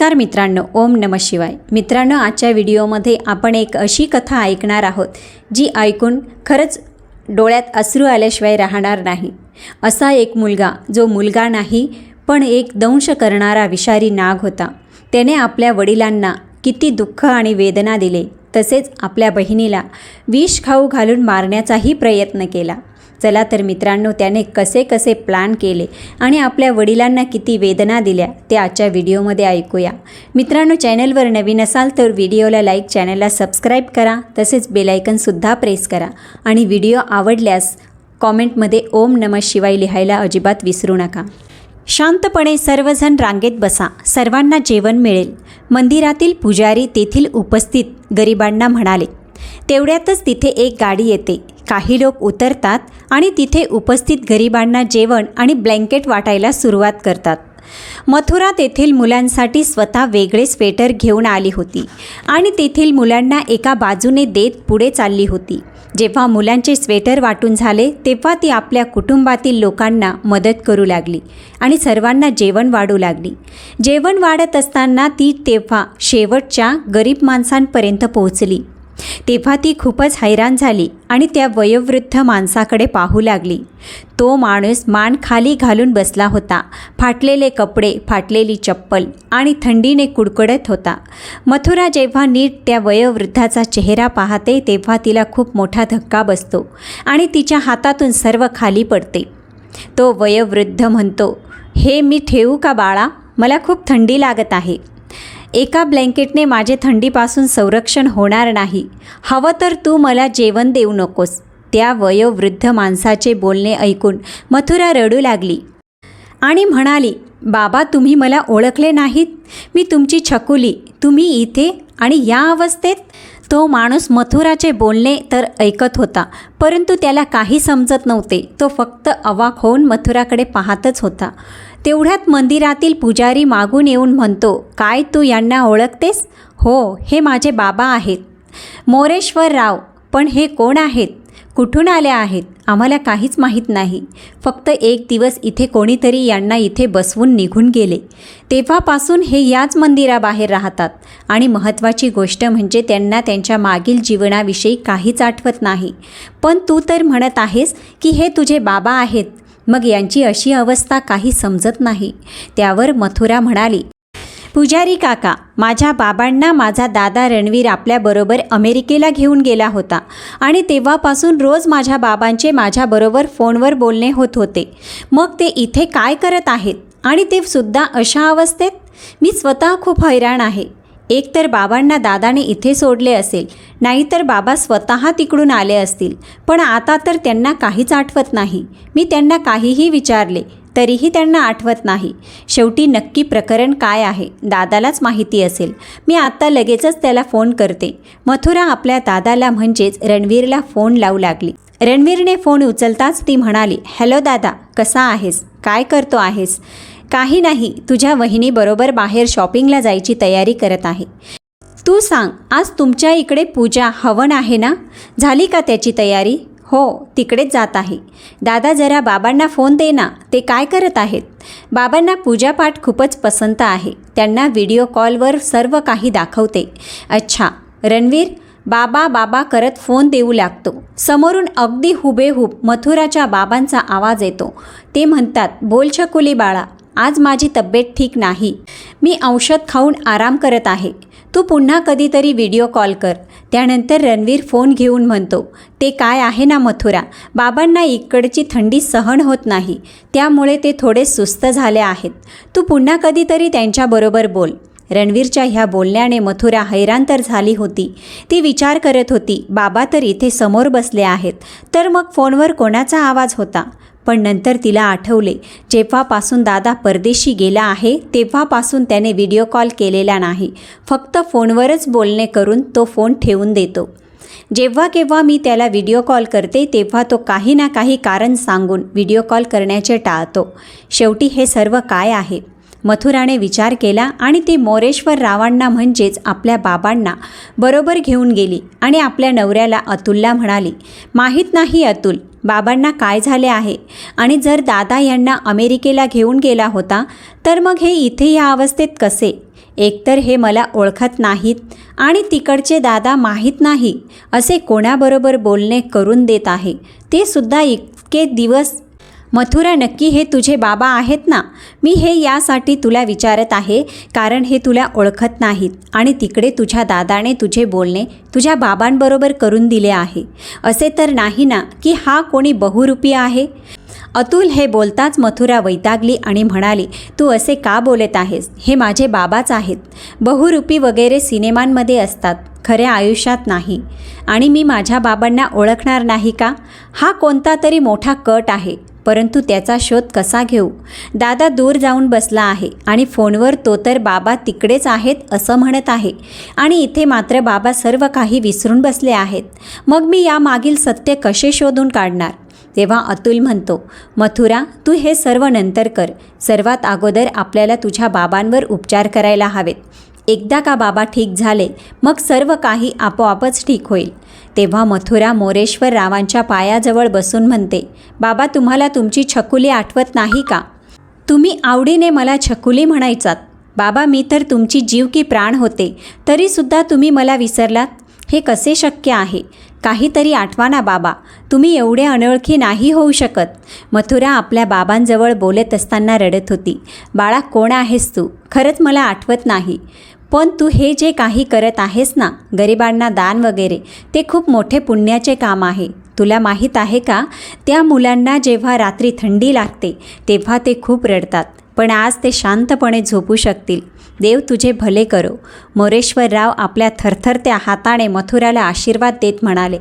नमस्कार मित्रांनो ओम नम शिवाय. मित्रांनो आजच्या व्हिडिओमध्ये आपण एक अशी कथा ऐकणार आहोत जी ऐकून खरंच डोळ्यात अश्रू आल्याशिवाय राहणार नाही. असा एक मुलगा जो मुलगा नाही पण एक दंश करणारा विषारी नाग होता. त्याने आपल्या वडिलांना किती दुःख आणि वेदना दिले तसेच आपल्या बहिणीला विष खाऊ घालून मारण्याचाही प्रयत्न केला. चला तर मित्रांनो त्याने कसे कसे प्लॅन केले आणि आपल्या वडिलांना किती वेदना दिल्या ते आजच्या व्हिडिओमध्ये ऐकूया. मित्रांनो चॅनलवर नवीन असाल तर व्हिडिओला लाईक चॅनलला सबस्क्राईब करा तसेच बेलायकनसुद्धा प्रेस करा आणि व्हिडिओ आवडल्यास कॉमेंटमध्ये ओम नम शिवाय लिहायला अजिबात विसरू नका. शांतपणे सर्वजण रांगेत बसा सर्वांना जेवण मिळेल. मंदिरातील पुजारी तेथील उपस्थित गरिबांना म्हणाले तेवढ्यातच तिथे एक गाडी येते. काही लोक उतरतात आणि तिथे उपस्थित गरिबांना जेवण आणि ब्लँकेट वाटायला सुरुवात करतात. मथुरा तेथील मुलांसाठी स्वतः वेगळे स्वेटर घेऊन आली होती आणि तेथील मुलांना एका बाजूने देत पुढे चालली होती. जेव्हा मुलांचे स्वेटर वाटून झाले तेव्हा ती आपल्या कुटुंबातील लोकांना मदत करू लागली आणि सर्वांना जेवण वाढू लागली. जेवण वाढत असताना ती तेव्हा शेवटच्या गरीब माणसांपर्यंत पोहोचली. तेव्हा ती खूपच हैराण झाली आणि त्या वयोवृद्ध माणसाकडे पाहू लागली. तो माणूस मान खाली घालून बसला होता. फाटलेले कपडे फाटलेली चप्पल आणि थंडीने कुडकुडत होता. मथुरा जेव्हा नीट त्या वयोवृद्धाचा चेहरा पाहते तेव्हा तिला खूप मोठा धक्का बसतो आणि तिच्या हातातून सर्व खाली पडते. तो वयोवृद्ध म्हणतो हे मी ठेवू का बाळा? मला खूप थंडी लागत आहे. एका ब्लँकेटने माझे थंडीपासून संरक्षण होणार नाही. हवं तर तू मला जेवण देऊ नकोस. त्या वयोवृद्ध माणसाचे बोलणे ऐकून मथुरा रडू लागली. आणि म्हणाली बाबा तुम्ही मला ओळखले नाहीत. मी तुमची छकुली. तुम्ही इथे आणि या अवस्थेत? तो माणूस मथुराचे बोलणे तर ऐकत होता परंतु त्याला काही समजत नव्हते. तो फक्त अवाक होऊन मथुराकडे पाहतच होता. तेवढ्यात मंदिरातील पुजारी मागून येऊन म्हणतो काय तू यांना ओळखतेस? हो हे माझे बाबा आहेत. मोरेश्वर राव पण हे कोण आहेत? कुठून आले आहेत? आम्हाला काहीच माहीत नाही. फक्त एक दिवस इथे कोणीतरी यांना इथे बसवून निघून गेले. तेव्हापासून हे याच मंदिराबाहेर राहतात आणि महत्त्वाची गोष्ट म्हणजे त्यांना त्यांच्या मागील जीवनाविषयी काहीच आठवत नाही. पण तू तर म्हणत आहेस की हे तुझे बाबा आहेत. मग यांची अशी अवस्था काही समजत नाही. त्यावर मथुरा म्हणाली पुजारी काका माझ्या बाबांना माझा दादा रणवीर आपल्याबरोबर अमेरिकेला घेऊन गेला होता आणि तेव्हापासून रोज माझ्या बाबांचे माझ्याबरोबर फोनवर बोलणे होत होते. मग ते इथे काय करत आहेत? आणि ते सुद्धा अशा अवस्थेत? मी स्वतः खूप हैराण आहे. एकतर बाबांना दादाने इथे सोडले असेल नाहीतर बाबा स्वतः तिकडून आले असतील. पण आता तर त्यांना काहीच आठवत नाही. मी त्यांना काहीही विचारले तरीही त्यांना आठवत नाही. शेवटी नक्की प्रकरण काय आहे दादालाच माहिती असेल. मी आत्ता लगेचच त्याला फोन करते. मथुरा आपल्या दादाला म्हणजेच रणवीरला फोन लावू लागली. रणवीरने फोन उचलताच ती म्हणाली हॅलो दादा कसा आहेस? काय करतो आहेस? काही नाही तुझ्या वहिनीबरोबर बाहेर शॉपिंगला जायची तयारी करत आहे. तू सांग आज तुमच्या इकडे पूजा हवन आहे ना? झाली का त्याची तयारी? हो तिकडेच जात आहे. दादा जरा बाबांना फोन दे ना ते काय करत आहेत? बाबांना पूजापाठ खूपच पसंत आहे. त्यांना व्हिडिओ कॉलवर सर्व काही दाखवते. अच्छा रणवीर बाबा बाबा करत फोन देऊ लागतो. समोरून अगदी हुबेहूब मथुराच्या बाबांचा आवाज येतो. ते म्हणतात बोल छकुली बाळा आज माझी तब्येत ठीक नाही. मी औषध खाऊन आराम करत आहे. तू पुन्हा कधीतरी व्हिडिओ कॉल कर. त्यानंतर रणवीर फोन घेऊन म्हणतो ते काय आहे ना मथुरा? बाबांना इकडची थंडी सहन होत नाही. त्यामुळे ते थोडे सुस्त झाले आहेत. तू पुन्हा कधीतरी त्यांच्याबरोबर बोल. रणवीरच्या ह्या बोलण्याने मथुरा हैराण तर झाली होती. ती विचार करत होती बाबा तर इथे समोर बसले आहेत. तर मग फोनवर कोणाचा आवाज होता? पण नंतर तिला आठवले जेव्हापासून दादा परदेशी गेला आहे तेव्हापासून त्याने व्हिडिओ कॉल केलेला नाही. फक्त फोनवरच बोलणे करून तो फोन ठेवून देतो. जेव्हा केव्हा मी त्याला व्हिडिओ कॉल करते तेव्हा तो काही ना काही कारण सांगून व्हिडिओ कॉल करण्याचे टाळतो. शेवटी हे सर्व काय आहे? मथुराने विचार केला आणि ती मोरेश्वर रावांना म्हणजेच आपल्या बाबांना बरोबर घेऊन गेली आणि आपल्या नवऱ्याला अतुलला म्हणाली माहीत नाही अतुल बाबांना काय झाले आहे? आणि जर दादा यांना अमेरिकेला घेऊन गेला होता तर मग हे इथे या अवस्थेत कसे? एकतर हे मला ओळखत नाहीत आणि तिकडचे दादा माहीत नाही असे कोणाबरोबर बोलणे करून देत आहे? ते सुद्धा इतके दिवस मथुरा नक्की हे तुझे बाबा आहेत ना? मी हे यासाठी तुला विचारत आहे कारण हे तुला ओळखत नाहीत आणि तिकडे तुझ्या दादाने तुझे बोलणे तुझ्या बाबांबरोबर करून दिले आहे. असे तर नाही ना की हा कोणी बहुरूपी आहे? अतुल हे बोलताच मथुरा वैतागली आणि म्हणाली तू असे का बोलत आहेस? हे माझे बाबाच आहेत. बहुरूपी वगैरे सिनेमांमध्ये असतात खऱ्या आयुष्यात नाही. आणि मी माझ्या बाबांना ओळखणार नाही का? हा कोणता तरी मोठा कट आहे. परंतु त्याचा शोध कसा घेऊ? दादा दूर जाऊन बसला आहे आणि फोनवर तो तर बाबा तिकडेच आहेत असं म्हणत आहे. आणि इथे मात्र बाबा सर्व काही विसरून बसले आहेत. मग मी यामागील सत्य कसे शोधून काढणार? तेव्हा अतुल म्हणतो मथुरा तू हे सर्व नंतर कर. सर्वात अगोदर आपल्याला तुझ्या बाबांवर उपचार करायला हवेत. एकदा का बाबा ठीक झाले मग सर्व काही आपोआपच ठीक होईल. तेव्हा मथुरा मोरेश्वर रावांच्या पायाजवळ बसून म्हणते बाबा तुम्हाला तुमची छकुली आठवत नाही का? तुम्ही आवडीने मला छकुली म्हणायचात. बाबा मी तर तुमची जीव की प्राण होते. तरीसुद्धा तुम्ही मला विसरलात. हे कसे शक्य आहे? काहीतरी आठवा ना बाबा. तुम्ही एवढे अनोळखी नाही होऊ शकत. मथुरा आपल्या बाबांजवळ बोलत असताना रडत होती. बाळा कोण आहेस तू? खरंच मला आठवत नाही. पण तू हे जे काही करत आहेस ना गरिबांना दान वगैरे ते खूप मोठे पुण्याचे काम आहे. तुला माहीत आहे का? त्या मुलांना जेव्हा रात्री थंडी लागते तेव्हा ते खूप रडतात. पण आज ते शांतपणे झोपू शकतील. देव तुझे भले करो. मोरेश्वरराव आपल्या थरथरत्या हाताने मथुराला आशीर्वाद देत म्हणाले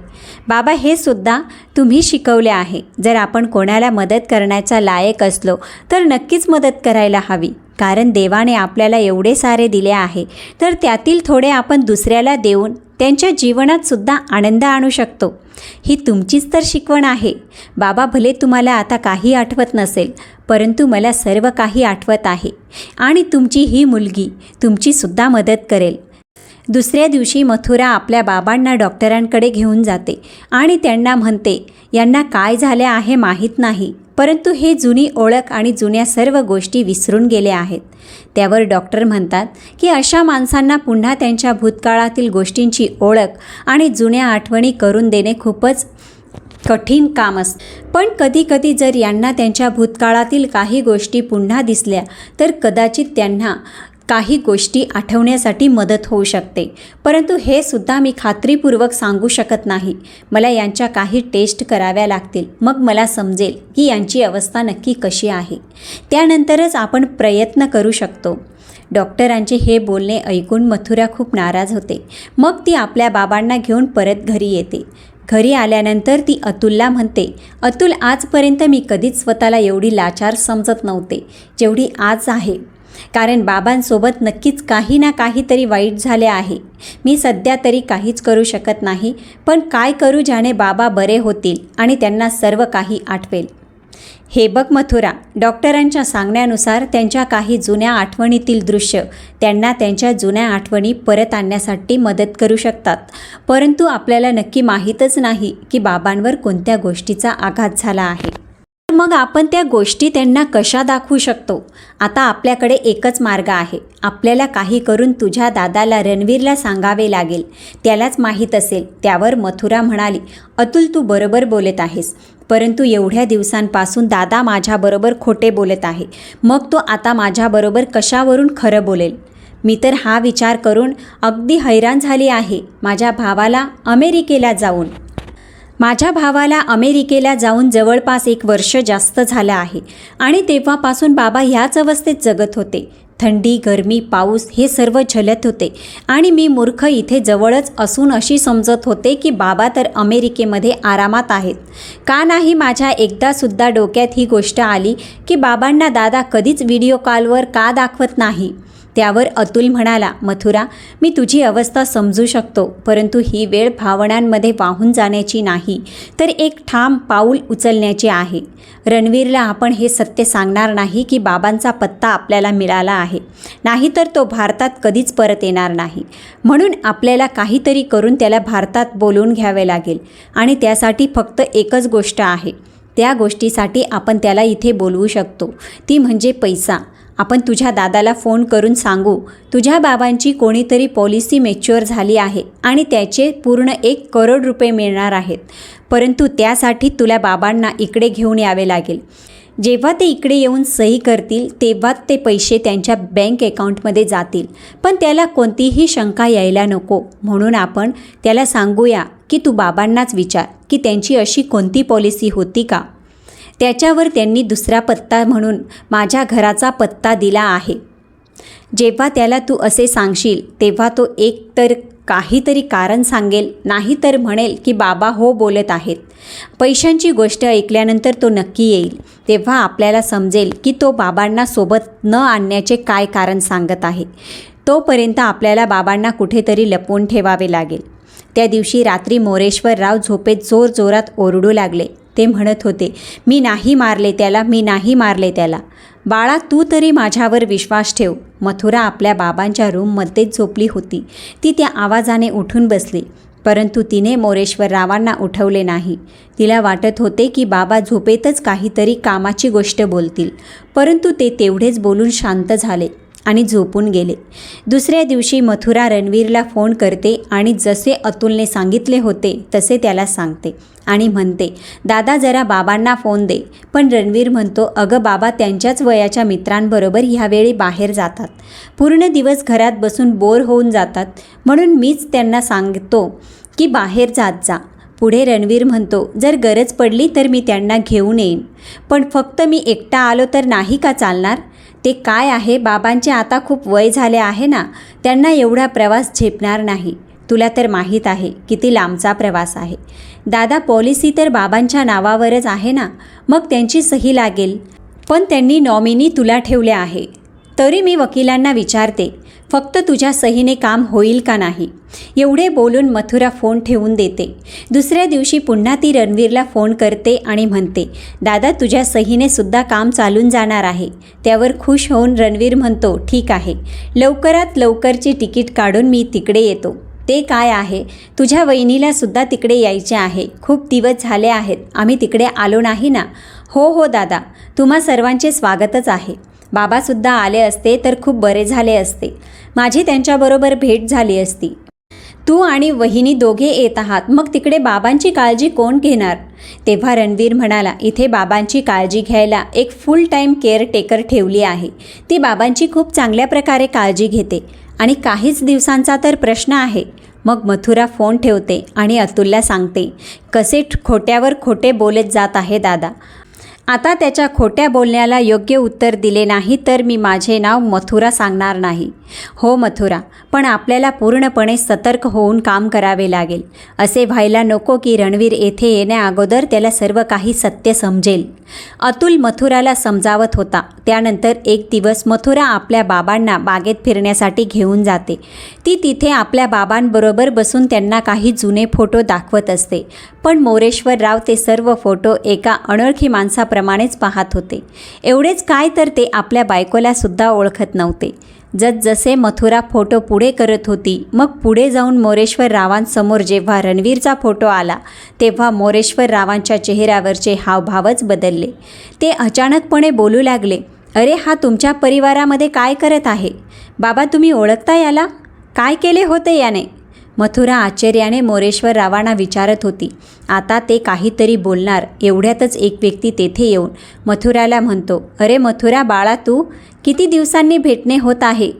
बाबा हे सुद्धा तुम्ही शिकवले आहे. जर आपण कोणाला मदत करण्याचा लायक असलो तर नक्कीच मदत करायला हवी. कारण देवाने आपल्याला एवढे सारे दिले आहे तर त्यातील थोडे आपण दुसऱ्याला देऊन त्यांच्या जीवनात सुद्धा आनंद आणू शकतो. ही तुमचीच तर शिकवण आहे. बाबा भले तुम्हाला आता काही आठवत नसेल परंतु मला सर्व काही आठवत आहे. आणि तुमची ही मुलगी तुमचीसुद्धा मदत करेल. दुसऱ्या दिवशी मथुरा आपल्या बाबांना डॉक्टरांकडे घेऊन जाते आणि त्यांना म्हणते यांना काय झाले आहे माहीत नाही. परंतु हे जुनी ओळख आणि जुन्या सर्व गोष्टी विसरून गेल्या आहेत. त्यावर डॉक्टर म्हणतात की अशा माणसांना पुन्हा त्यांच्या भूतकाळातील गोष्टींची ओळख आणि जुन्या आठवणी करून देणे खूपच कठीण काम असतं. पण कधीकधी जर यांना त्यांच्या भूतकाळातील काही गोष्टी पुन्हा दिसल्या तर कदाचित त्यांना काही गोष्टी आठवण्यासाठी मदत होऊ शकते. परंतु हे सुद्धा मी खात्रीपूर्वक सांगू शकत नाही. मला यांच्या काही टेस्ट कराव्या लागतील. मग मला समजेल की यांची अवस्था नक्की कशी आहे. त्यानंतरच आपण प्रयत्न करू शकतो. डॉक्टरांचे हे बोलणे ऐकून मथुरा खूप नाराज होते. मग ती आपल्या बाबांना घेऊन परत घरी येते. घरी आल्यानंतर ती अतुलला म्हणते अतुल आजपर्यंत मी कधीच स्वतःला एवढी लाचार समजत नव्हते जेवढी आज आहे. कारण बाबांसोबत नक्कीच काही ना काहीतरी वाईट झाले आहे. मी सध्या तरी काहीच करू शकत नाही पण काय करू ज्याने बाबा बरे होतील आणि त्यांना सर्व काही आठवेल. हे बघ मथुरा डॉक्टरांच्या सांगण्यानुसार त्यांच्या काही जुन्या आठवणीतील दृश्य त्यांना त्यांच्या जुन्या आठवणी परत आणण्यासाठी मदत करू शकतात. परंतु आपल्याला नक्की माहीतच नाही की बाबांवर कोणत्या गोष्टीचा आघात झाला आहे. मग आपण त्या गोष्टी त्यांना कशा दाखवू शकतो? आता आपल्याकडे एकच मार्ग आहे. आपल्याला काही करून तुझ्या दादाला रणवीरला सांगावे लागेल. त्यालाच माहीत असेल. त्यावर मथुरा म्हणाली अतुल तू बरोबर बोलत आहेस. परंतु एवढ्या दिवसांपासून दादा माझ्याबरोबर खोटे बोलत आहे. मग तो आता माझ्याबरोबर कशावरून खरं बोलेल? मी तर हा विचार करून अगदी हैराण झाली आहे. माझ्या भावाला अमेरिकेला जाऊन. माझ्या भावाला अमेरिकेला जाऊन जवळपास एक वर्ष जास्त झालं आहे. आणि तेव्हापासून बाबा ह्याच अवस्थेत जगत होते. थंडी गरमी पाऊस हे सर्व झलत होते. आणि मी मूर्ख इथे जवळच असून अशी समजत होते की बाबा तर अमेरिकेमध्ये आरामात आहेत. का नाही माझ्या एकदासुद्धा डोक्यात ही गोष्ट आली की बाबांना दादा कधीच व्हिडिओ कॉलवर का दाखवत नाही? त्यावर अतुल म्हणाला मथुरा मी तुझी अवस्था समजू शकतो परंतु ही वेळ भावनांमध्ये वाहून जाण्याची नाही तर एक ठाम पाऊल उचलण्याची आहे. रणवीरला आपण हे सत्य सांगणार नाही की बाबांचा पत्ता आपल्याला मिळाला आहे. नाहीतर तो भारतात कधीच परत येणार नाही. म्हणून आपल्याला काहीतरी करून त्याला भारतात बोलवून घ्यावे लागेल. आणि त्यासाठी फक्त एकच गोष्ट आहे. त्या गोष्टीसाठी आपण त्याला इथे बोलवू शकतो. ती म्हणजे पैसा. आपण तुझ्या दादाला फोन करून सांगू. तुझ्या बाबांची कोणीतरी पॉलिसी मॅच्युअर झाली आहे आणि त्याचे पूर्ण एक करोड रुपये मिळणार आहेत. परंतु त्यासाठी तुला बाबांना इकडे घेऊन यावे लागेल. जेव्हा ते इकडे येऊन सही करतील तेव्हा ते पैसे त्यांच्या बँक अकाउंटमध्ये जातील. पण त्याला कोणतीही शंका यायला नको. म्हणून आपण त्याला सांगूया की तू बाबांनाच विचार की त्यांची अशी कोणती पॉलिसी होती का? त्याच्यावर त्यांनी दुसरा पत्ता म्हणून माझ्या घराचा पत्ता दिला आहे. जेव्हा त्याला तू असे सांगशील तेव्हा तो एक तर काहीतरी कारण सांगेल नाही तर म्हणेल की बाबा हो बोलत आहेत. पैशांची गोष्ट ऐकल्यानंतर तो नक्की येईल. तेव्हा आपल्याला समजेल की तो बाबांना सोबत न आणण्याचे काय कारण सांगत आहे. तोपर्यंत आपल्याला बाबांना कुठेतरी लपवून ठेवावे लागेल. त्या दिवशी रात्री मोरेश्वरराव झोपेत जोर जोरात ओरडू लागले. ते म्हणत होते मी नाही मारले त्याला मी नाही मारले त्याला. बाळा तू तरी माझ्यावर विश्वास ठेव. मथुरा आपल्या बाबांच्या रूममध्येच झोपली होती. ती त्या आवाजाने उठून बसली परंतु तिने मोरेश्वररावांना उठवले नाही. तिला वाटत होते की बाबा झोपेतच काहीतरी कामाची गोष्ट बोलतील परंतु ते तेवढेच बोलून शांत झाले. आणि झोपून गेले. दुसऱ्या दिवशी मथुरा रणवीरला फोन करते आणि जसे अतुलने सांगितले होते तसे त्याला सांगते आणि म्हणते दादा जरा बाबांना फोन दे. पण रणवीर म्हणतो अगं बाबा त्यांच्याच वयाच्या मित्रांबरोबर ह्यावेळी बाहेर जातात. पूर्ण दिवस घरात बसून बोर होऊन जातात. म्हणून मीच त्यांना सांगतो की बाहेर जात जा. पुढे रणवीर म्हणतो जर गरज पडली तर मी त्यांना घेऊन येईन. पण फक्त मी एकटा आलो तर नाही का चालणार? ते काय आहे? बाबांचे आता खूप वय झाले आहे ना? त्यांना एवढा प्रवास झेपणार नाही. तुला तर माहीत आहे किती लांबचा प्रवास आहे. दादा पॉलिसी तर बाबांच्या नावावरच आहे ना? मग त्यांची सही लागेल. पण त्यांनी नॉमिनी तुला ठेवले आहे. तरी मी वकिलांना विचारते. फक्त तुझ्या सहीने काम होईल का नाही? एवढे बोलून मथुरा फोन ठेवून देते. दुसऱ्या दिवशी पुन्हा ती रणवीरला फोन करते आणि म्हणते दादा तुझ्या सहीने सुद्धा काम चालून जाणार आहे. त्यावर खुश होऊन रणवीर म्हणतो ठीक आहे. लवकरात लवकरची तिकीट काढून मी तिकडे येतो. ते काय आहे? तुझ्या वहिनीला सुद्धा तिकडे यायचे आहे. खूप दिवस झाले आहेत. आम्ही तिकडे आलो नाही ना? हो हो दादा. तुम्हा सर्वांचे स्वागतच आहे. बाबासुद्धा आले असते तर खूप बरे झाले असते. माझी त्यांच्याबरोबर भेट झाली असती. तू आणि वहिनी दोघे येत आहात. मग तिकडे बाबांची काळजी कोण घेणार? तेव्हा रणवीर म्हणाला इथे बाबांची काळजी घ्यायला एक फुल टाईम केअरटेकर ठेवली आहे. ती बाबांची खूप चांगल्या प्रकारे काळजी घेते. आणि काहीच दिवसांचा तर प्रश्न आहे मग मथुरा फोन ठेवते आणि अतुलला सांगते कसे खोट्यावर खोटे बोलत जात आहे दादा. आता त्याच्या खोट्या बोलण्याला योग्य उत्तर दिले नाही तर मी माझे नाव मथुरा सांगणार नाही. हो मथुरा पण आपल्याला पूर्णपणे सतर्क होऊन काम करावे लागेल. असे व्हायला नको की रणवीर येथे येण्याअगोदर त्याला सर्व काही सत्य समजेल. अतुल मथुराला समजावत होता. त्यानंतर एक दिवस मथुरा आपल्या बाबांना बागेत फिरण्यासाठी घेऊन जाते. ती तिथे आपल्या बाबांबरोबर बसून त्यांना काही जुने फोटो दाखवत असते. पण मोरेश्वरराव ते सर्व फोटो एका अनोळखी माणसाप्रमाणेच पाहत होते. एवढेच काय तर ते आपल्या बायकोला सुद्धा ओळखत नव्हते. जसजसे मथुरा फोटो पुढे करत होती मग पुढे जाऊन मोरेश्वर रावांसमोर जेव्हा रणवीरचा फोटो आला तेव्हा मोरेश्वर रावांच्या चेहऱ्यावरचे हावभावच बदलले. ते अचानकपणे बोलू लागले अरे हा तुमच्या परिवारामध्ये काय करत आहे? बाबा तुम्ही ओळखता याला? काय केले होते याने? मथुरा आश्चर्याने मोरेश्वर रावांना विचारत होती आता ते काहीतरी बोलणार एवढ्यातच एक व्यक्ती तेथे येऊन मथुराला म्हणतो अरे मथुरा बाळा तू किती दिवसांनी भेटणे होत आहे?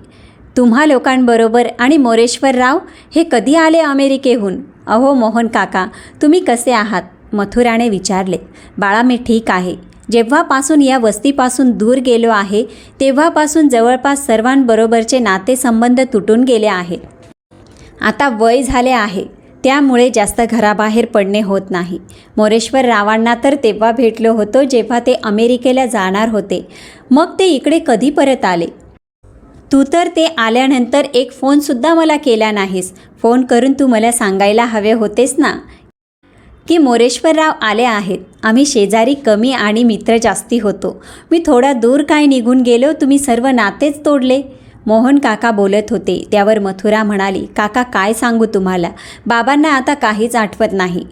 तुम्हा लोकांबरोबर आणि मोरेश्वरराव हे कधी आले अमेरिकेहून? अहो मोहन काका तुम्ही कसे आहात? मथुराने विचारले बाळा मी ठीक आहे. जेव्हापासून या वस्तीपासून दूर गेलो आहे तेव्हापासून जवळपास सर्वांबरोबरचे नातेसंबंध तुटून गेले आहेत. आता वय झाले आहे. त्यामुळे जास्त घराबाहेर पडणे होत नाही. मोरेश्वर रावांना तर तेव्हा भेटलो होतो जेव्हा ते अमेरिकेला जाणार होते. मग ते इकडे कधी परत आले? तू तर ते आल्यानंतर एक फोनसुद्धा मला केला नाहीस. फोन करून तू मला सांगायला हवे होतेस ना? की मोरेश्वरराव आले आहेत. आम्ही शेजारी कमी आणि मित्र जास्ती होतो. मी थोडा दूर काय निघून गेलो तुम्ही सर्व नातेच तोडले. मोहन काका बोलत होते. त्यावर मथुरा म्हणाली काका काय सांगू तुम्हाला? बाबांना आता काहीच आठवत नाही.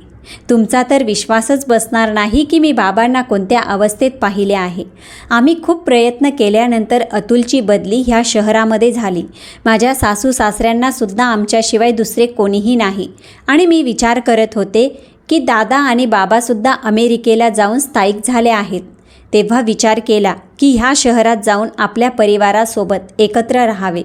तुमचा तर विश्वासच बसणार नाही की मी बाबांना कोणत्या अवस्थेत पाहिले आहे. आम्ही खूप प्रयत्न केल्यानंतर अतुलची बदली ह्या शहरामध्ये झाली. माझ्या सासू सासऱ्यांनासुद्धा आमच्याशिवाय दुसरे कोणीही नाही. आणि मी विचार करत होते की दादा आणि बाबासुद्धा अमेरिकेला जाऊन स्थायिक झाले आहेत. तेव्हा विचार केला की ह्या शहरात जाऊन आपल्या परिवारासोबत एकत्र राहावे.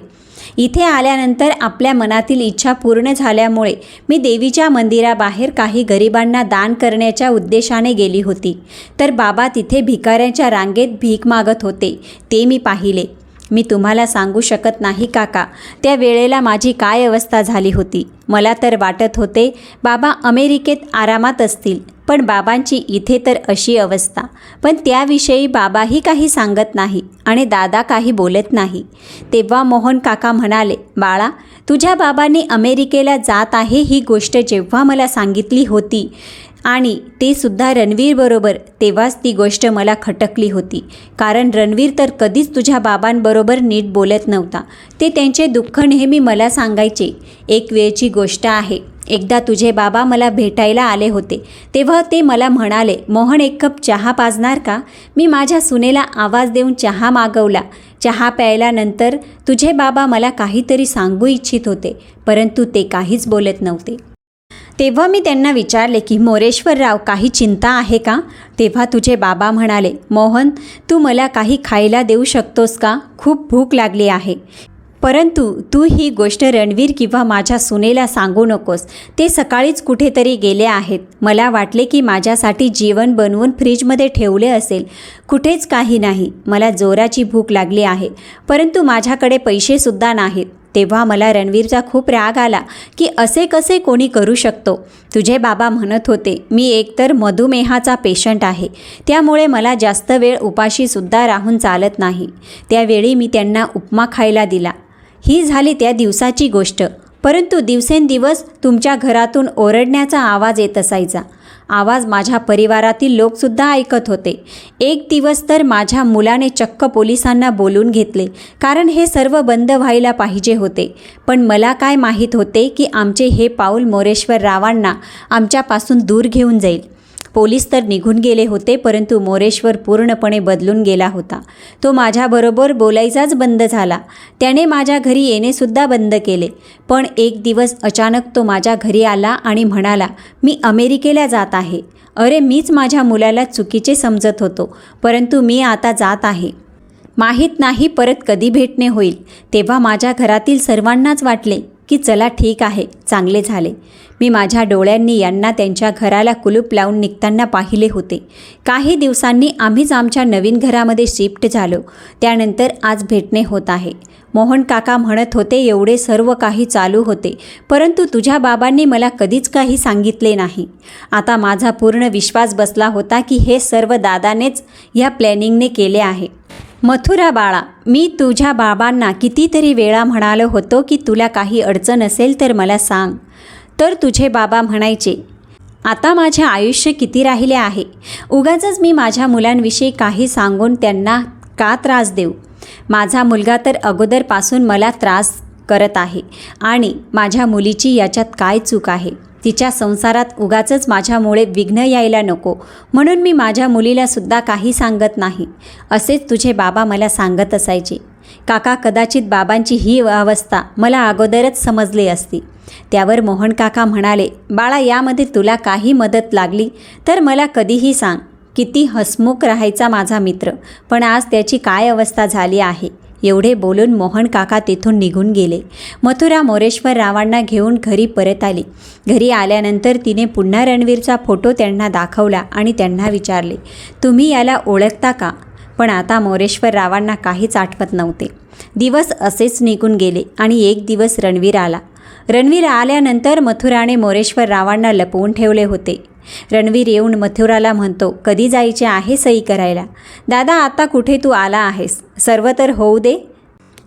इथे आल्यानंतर आपल्या मनातील इच्छा पूर्ण झाल्यामुळे मी देवीच्या मंदिराबाहेर काही गरिबांना दान करण्याच्या उद्देशाने गेली होती. तर बाबा तिथे भिकाऱ्यांच्या रांगेत भीक मागत होते ते मी पाहिले. मी तुम्हाला सांगू शकत नाही काका त्या वेळेला माझी काय अवस्था झाली होती? मला तर वाटत होते बाबा अमेरिकेत आरामात असतील. पण बाबांची इथे तर अशी अवस्था. पण त्याविषयी बाबाही काही सांगत नाही आणि दादा काही बोलत नाही. तेव्हा मोहन काका म्हणाले बाळा तुझ्या बाबांनी अमेरिकेला जात आहे ही गोष्ट जेव्हा मला सांगितली होती आणि ते सुद्धा रणवीरबरोबर तेव्हाच ती गोष्ट मला खटकली होती. कारण रणवीर तर कधीच तुझ्या बाबांबरोबर नीट बोलत नव्हता. ते त्यांचे दुःख नेहमी मला सांगायचे. एक वेळची गोष्ट आहे. एकदा तुझे बाबा मला भेटायला आले होते. तेव्हा ते मला म्हणाले मोहन एक कप चहा पाजणार का? मी माझ्या सुनेला आवाज देऊन चहा मागवला. चहा प्यायल्यानंतर तुझे बाबा मला काहीतरी सांगू इच्छित होते परंतु ते काहीच बोलत नव्हते. तेव्हा मी त्यांना विचारले की मोरेश्वरराव काही चिंता आहे का? तेव्हा तुझे बाबा म्हणाले मोहन तू मला काही खायला देऊ शकतोस का? खूप भूक लागली आहे. परंतु तू ही गोष्ट रणवीर किंवा माझ्या सुनेला सांगू नकोस. ते सकाळीच कुठेतरी गेले आहेत. मला वाटले की माझ्यासाठी जेवण बनवून फ्रीजमध्ये ठेवले असेल. कुठेच काही नाही. मला जोराची भूक लागली आहे. परंतु माझ्याकडे पैसेसुद्धा नाहीत. तेव्हा मला रणवीरचा खूप राग आला की असे कसे कोणी करू शकतो? तुझे बाबा म्हणत होते मी एकतर मधुमेहाचा पेशंट आहे. त्यामुळे मला जास्त वेळ उपाशीसुद्धा राहून चालत नाही. त्यावेळी मी त्यांना उपमा खायला दिला. ही झाली त्या दिवसाची गोष्ट. परंतु दिवसेंदिवस तुमच्या घरातून ओरडण्याचा आवाज येत असायचा. आवाज माझ्या परिवारातील लोकसुद्धा ऐकत होते. एक दिवस तर माझ्या मुलाने चक्क पोलिसांना बोलून घेतले कारण हे सर्व बंद व्हायला पाहिजे होते. पण मला काय माहीत होते की आमचे हे पाऊल मोरेश्वर रावांना आमच्यापासून दूर घेऊन जाईल. पोलीस तर निघून गेले होते परंतु मोरेश्वर पूर्णपणे बदलून गेला होता. तो माझ्याबरोबर बोलायचाच बंद झाला. त्याने माझ्या घरी येणेसुद्धा बंद केले. पण एक दिवस अचानक तो माझ्या घरी आला आणि म्हणाला मी अमेरिकेला जात आहे. अरे मीच माझ्या मुलाला चुकीचे समजत होतो परंतु मी आता जात आहे. माहीत नाही परत कधी भेटणे होईल. तेव्हा माझ्या घरातील सर्वांनाच वाटले की चला ठीक आहे चांगले झाले. मी माझ्या डोळ्यांनी यांना त्यांच्या घराला कुलूप लावून निघताना पाहिले होते. काही दिवसांनी आम्हीच आमच्या नवीन घरामध्ये शिफ्ट झालो. त्यानंतर आज भेटणे होत आहे. मोहन काका म्हणत होते एवढे सर्व काही चालू होते परंतु तुझ्या बाबांनी मला कधीच काही सांगितले नाही. आता माझा पूर्ण विश्वास बसला होता की हे सर्व दादानेच या प्लॅनिंगने केले आहे. मथुरा बाळा मी तुझ्या बाबांना कितीतरी वेळा म्हणालो होतो की तुला काही अडचण असेल तर मला सांग. तर तुझे बाबा म्हणायचे आता माझे आयुष्य किती राहिले आहे? उगाचच मी माझ्या मुलांविषयी काही सांगून त्यांना का त्रास देऊ? माझा मुलगा तर अगोदरपासून मला त्रास करत आहे आणि माझ्या मुलीची याच्यात काय चूक आहे? तिच्या संसारात उगाचच माझ्यामुळे विघ्न यायला नको. म्हणून मी माझ्या मुलीलासुद्धा काही सांगत नाही. असेच तुझे बाबा मला सांगत असायचे. काका कदाचित बाबांची ही अवस्था मला अगोदरच समजली असती. त्यावर मोहन काका म्हणाले बाळा यामध्ये तुला काही मदत लागली? तर मला कधीही सांग. किती हसमुख राहायचा माझा मित्र. पण आज त्याची काय अवस्था झाली आहे? एवढे बोलून मोहन काका तेथून निघून गेले. मथुरा मोरेश्वर रावांना घेऊन घरी परत आली. घरी आल्यानंतर तिने पुन्हा रणवीरचा फोटो त्यांना दाखवला आणि त्यांना विचारले तुम्ही याला ओळखता का? पण आता मोरेश्वर रावांना काहीच आठवत नव्हते. दिवस असेच निघून गेले आणि एक दिवस रणवीर आला. रणवीर आल्यानंतर मथुराने मोरेश्वर रावांना लपवून ठेवले होते. रणवीर येऊन मथुराला म्हणतो कधी जायचे आहे सही करायला? दादा आता कुठे तू आला आहेस? सर्व तर होऊ दे.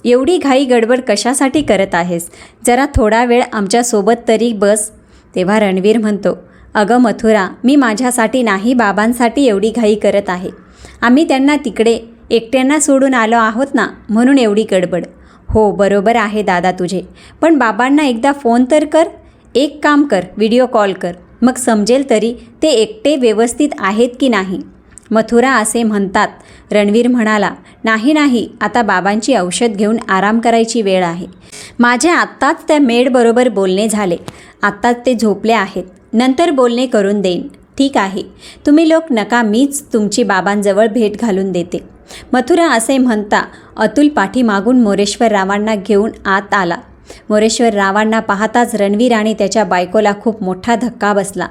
एवढी घाई गडबड कशासाठी करत आहेस? जरा थोडा वेळ आमच्यासोबत तरी बस. तेव्हा रणवीर म्हणतो अगं मथुरा मी माझ्यासाठी नाही बाबांसाठी एवढी घाई करत आहे. आम्ही त्यांना तिकडे एकट्यांना सोडून आलो आहोत ना म्हणून एवढी गडबड. हो बरोबर आहे दादा तुझे. पण बाबांना एकदा फोन तर कर. एक काम कर व्हिडिओ कॉल कर. मग समजेल तरी ते एकटे व्यवस्थित आहेत की नाही. मथुरा असे म्हणतात. रणवीर म्हणाला नाही नाही आता बाबांची औषध घेऊन आराम करायची वेळ आहे. माझे आत्ताच त्या मेडबरोबर बोलणे झाले. आत्ताच ते झोपले आहेत. नंतर बोलणे करून देईन. ठीक आहे. तुम्ही लोक नका मीच तुमची बाबांजवळ भेट घालून देते. मथुरा असे म्हणता अतुल पाठीमागून मोरेश्वर रावांना घेऊन आत आला. मोरेश्वर रावांना पाहताच रणवीर आणि त्याच्या बायकोला खूप मोठा धक्का बसला.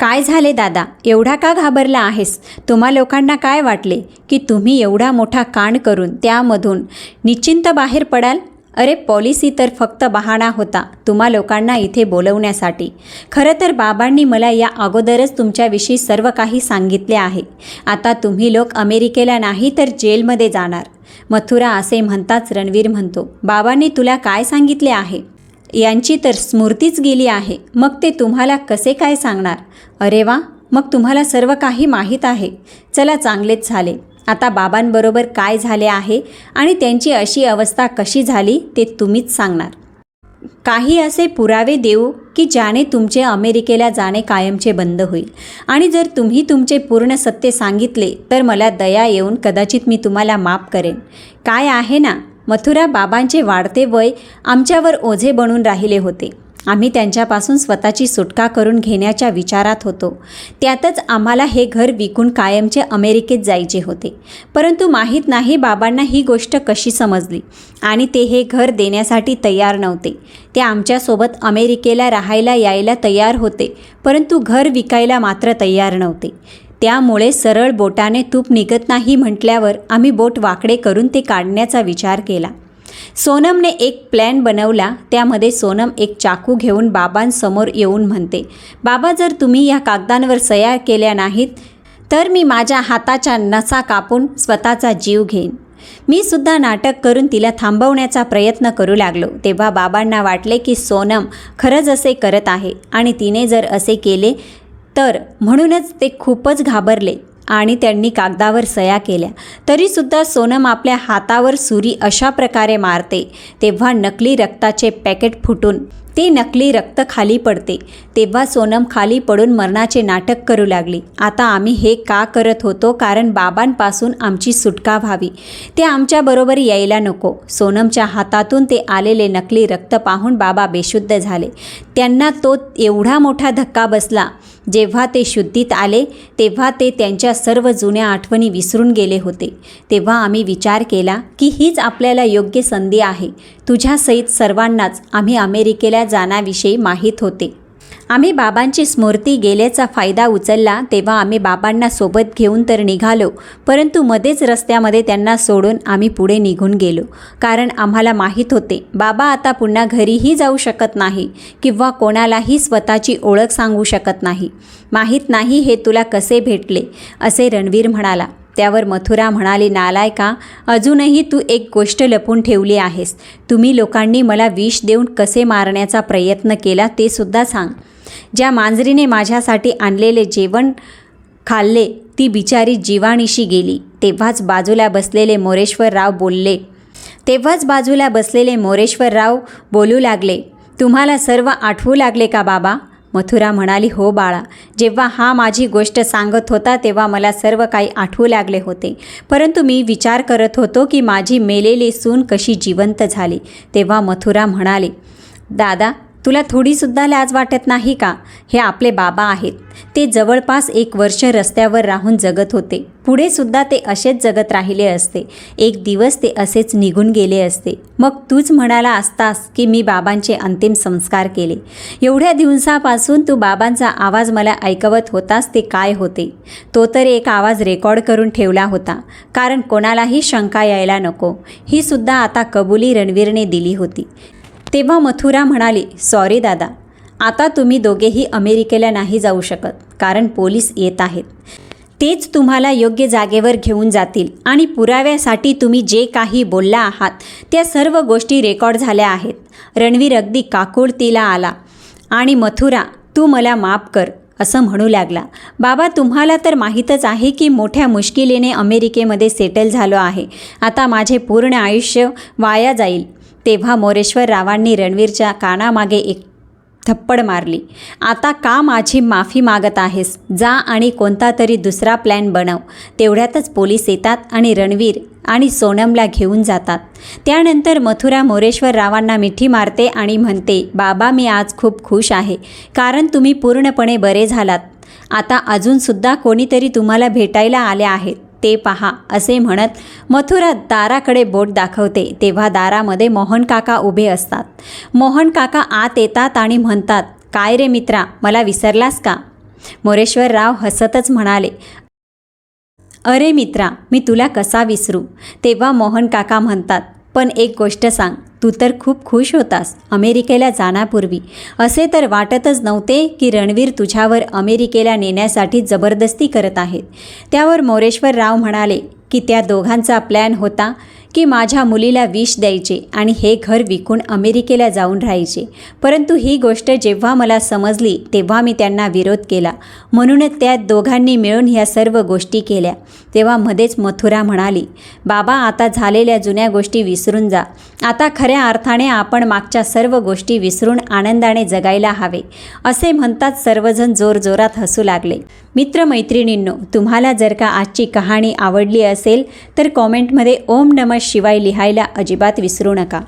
काय झाले दादा? एवढा का घाबरला आहेस? तुम्हा लोकांना काय वाटले? की तुम्ही एवढा मोठा कांड करून त्यामधून निश्चिंत बाहेर पडाल? अरे पॉलिसी तर फक्त बहाणा होता तुम्हा लोकांना इथे बोलवण्यासाठी. खरं तर बाबांनी मला या अगोदरच तुमच्याविषयी सर्व काही सांगितले आहे. आता तुम्ही लोक अमेरिकेला नाही तर जेलमध्ये जाणार. मथुरा असे म्हणताच रणवीर म्हणतो बाबांनी तुला काय सांगितले आहे? यांची तर स्मृतीच गेली आहे. मग ते तुम्हाला कसे काय सांगणार? अरे वा मग तुम्हाला सर्व काही माहीत आहे. चला चांगलेच झाले. आता बाबांबरोबर काय झाले आहे आणि त्यांची अशी अवस्था कशी झाली ते तुम्हीच सांगणार. काही असे पुरावे देऊ की ज्याने तुमचे अमेरिकेला जाणे कायमचे बंद होईल. आणि जर तुम्ही तुमचे पूर्ण सत्य सांगितले तर मला दया येऊन कदाचित मी तुम्हाला माफ करेन. काय आहे ना? मथुरा बाबांचे वाढते वय आमच्यावर ओझे बनून राहिले होते. आम्ही त्यांच्यापासून स्वतःची सुटका करून घेण्याच्या विचारात होतो. त्यातच आम्हाला हे घर विकून कायमचे अमेरिकेत जायचे होते. परंतु माहीत नाही बाबांना ही गोष्ट कशी समजली आणि ते हे घर देण्यासाठी तयार नव्हते. ते आमच्यासोबत अमेरिकेला राहायला यायला तयार होते परंतु घर विकायला मात्र तयार नव्हते. त्यामुळे सरळ बोटाने तूप निघत नाही म्हटल्यावर आम्ही बोट वाकडे करून ते काढण्याचा विचार केला. सोनमने एक प्लॅन बनवला. त्यामध्ये सोनम एक चाकू घेऊन बाबांसमोर येऊन म्हणते बाबा जर तुम्ही या कागदांवर सया केल्या नाहीत तर मी माझ्या हाताच्या नसा कापून स्वतःचा जीव घेईन. मी सुद्धा नाटक करून तिला थांबवण्याचा प्रयत्न करू लागलो. तेव्हा बाबांना वाटले की सोनम खरंच असे करत आहे आणि तिने जर असे केले तर म्हणूनच ते खूपच घाबरले. आणि त्यांनी कागदावर सया केल्या. तरीसुद्धा सोनम आपल्या हातावर सुरी अशा प्रकारे मारते तेव्हा नकली रक्ताचे पॅकेट फुटून ते नकली रक्त खाली पडते. तेव्हा सोनम खाली पडून मरणाचे नाटक करू लागली. आता आम्ही हे का करत होतो? कारण बाबांपासून आमची सुटका व्हावी. ते आमच्याबरोबर यायला नको. सोनमच्या हातातून ते आलेले नकली रक्त पाहून बाबा बेशुद्ध झाले. त्यांना तो एवढा मोठा धक्का बसला. जेव्हा ते शुद्धीत आले तेव्हा ते त्यांच्या सर्व जुन्या आठवणी विसरून गेले होते. तेव्हा आम्ही विचार केला की हीच आपल्याला योग्य संधी आहे. तुझ्यासहित सर्वांनाच आम्ही अमेरिकेला जाण्याविषयी माहीत होते. आम्ही बाबांची स्मृती गेल्याचा फायदा उचलला तेव्हा आम्ही बाबांना सोबत घेऊन तर निघालो परंतु मध्येच रस्त्यामध्ये त्यांना सोडून आम्ही पुढे निघून गेलो. कारण आम्हाला माहीत होते बाबा आता पुन्हा घरीही जाऊ शकत नाही किंवा कोणालाही स्वतःची ओळख सांगू शकत नाही. माहीत नाही हे तुला कसे भेटले असे रणवीर म्हणाला. त्यावर मथुरा म्हणाली नालाय का अजूनही तू एक गोष्ट लपून ठेवली आहेस. तुम्ही लोकांनी मला विष देऊन कसे मारण्याचा प्रयत्न केला ते सुद्धा सांग. ज्या मांजरीने माझ्यासाठी आणलेले जेवण खाल्ले ती बिचारी जीवाणीशी गेली. तेव्हाच बाजूला बसलेले मोरेश्वरराव बोलले तेव्हाच बाजूला बसलेले मोरेश्वरराव बोलू लागले तुम्हाला सर्व आठवू लागले का बाबा? मथुरा म्हणाली हो बाळा जेव्हा हा माझी गोष्ट सांगत होता तेव्हा मला सर्व काही आठवू लागले होते. परंतु मी विचार करत होतो की माझी मेलेली सून कशी जिवंत झाली. तेव्हा मथुरा म्हणाले दादा तुला थोडीसुद्धा लाज वाटत नाही का? हे आपले बाबा आहेत. ते जवळपास एक वर्ष रस्त्यावर राहून जगत होते. पुढे सुद्धा ते असेच जगत राहिले असते. एक दिवस ते असेच निघून गेले असते. मग तूच म्हणाला असतास की मी बाबांचे अंतिम संस्कार केले. एवढ्या दिवसापासून तू बाबांचा आवाज मला ऐकवत होतास ते काय होते? तो तर एक आवाज रेकॉर्ड करून ठेवला होता. कारण कोणालाही शंका यायला नको. ही सुद्धा आता कबुली रणवीरने दिली होती. तेव्हा मथुरा म्हणाली सॉरी दादा आता तुम्ही दोघेही अमेरिकेला नाही जाऊ शकत कारण पोलीस येत आहेत. तेच तुम्हाला योग्य जागेवर घेऊन जातील आणि पुराव्यासाठी तुम्ही जे काही बोलला आहात त्या सर्व गोष्टी रेकॉर्ड झाल्या आहेत. रणवीर अगदी काकुळतीला आला आणि मथुरा तू मला माफ कर असं म्हणू लागला. बाबा तुम्हाला तर माहीतच आहे की मोठ्या मुश्किलीने अमेरिकेमध्ये सेटल झालो आहे. आता माझे पूर्ण आयुष्य वाया जाईल. तेव्हा मोरेश्वर रावांनी रणवीरच्या कानामागे एक थप्पड मारली. आता का माझी माफी मागत आहेस? जा आणि कोणता तरी दुसरा प्लॅन बनव. तेवढ्यातच पोलीस येतात आणि रणवीर आणि सोनमला घेऊन जातात. त्यानंतर मथुरा मोरेश्वर रावांना मिठी मारते आणि म्हणते बाबा मी आज खूप खुश आहे. कारण तुम्ही पूर्णपणे बरे झालात. आता अजूनसुद्धा कोणीतरी तुम्हाला भेटायला आले आहेत. ते पहा असे म्हणत मथुरा दाराकडे बोट दाखवते. तेव्हा दारामध्ये मोहन काका उभे असतात. मोहन काका आत येतात आणि म्हणतात काय रे मित्रा मला विसरलास का? मोरेश्वर राव हसतच म्हणाले अरे मित्रा मी तुला कसा विसरू? तेव्हा मोहन काका म्हणतात पण एक गोष्ट सांग तू तर खूप खुश होतास अमेरिकेला जाण्यापूर्वी. असे तर वाटतच नव्हते की रणवीर तुझ्यावर अमेरिकेला नेण्यासाठी जबरदस्ती करत आहेत. त्यावर मोरेश्वर राव म्हणाले की त्या दोघांचा प्लॅन होता की माझ्या मुलीला विष द्यायचे आणि हे घर विकून अमेरिकेला जाऊन राहायचे. परंतु ही गोष्ट जेव्हा मला समजली तेव्हा मी त्यांना विरोध केला. म्हणूनच त्या दोघांनी मिळून ह्या सर्व गोष्टी केल्या. तेव्हा मध्येच मथुरा म्हणाली बाबा आता झालेल्या जुन्या गोष्टी विसरून जा. आता खऱ्या अर्थाने आपण मागच्या सर्व गोष्टी विसरून आनंदाने जगायला हवे. असे म्हणतात सर्वजण जोरजोरात हसू लागले. मित्रमैत्रिणींनो तुम्हाला जर का आजची कहाणी आवडली असेल तर कॉमेंटमध्ये ओम नमः शिवाय लिहायला अजिबात विसरू नका.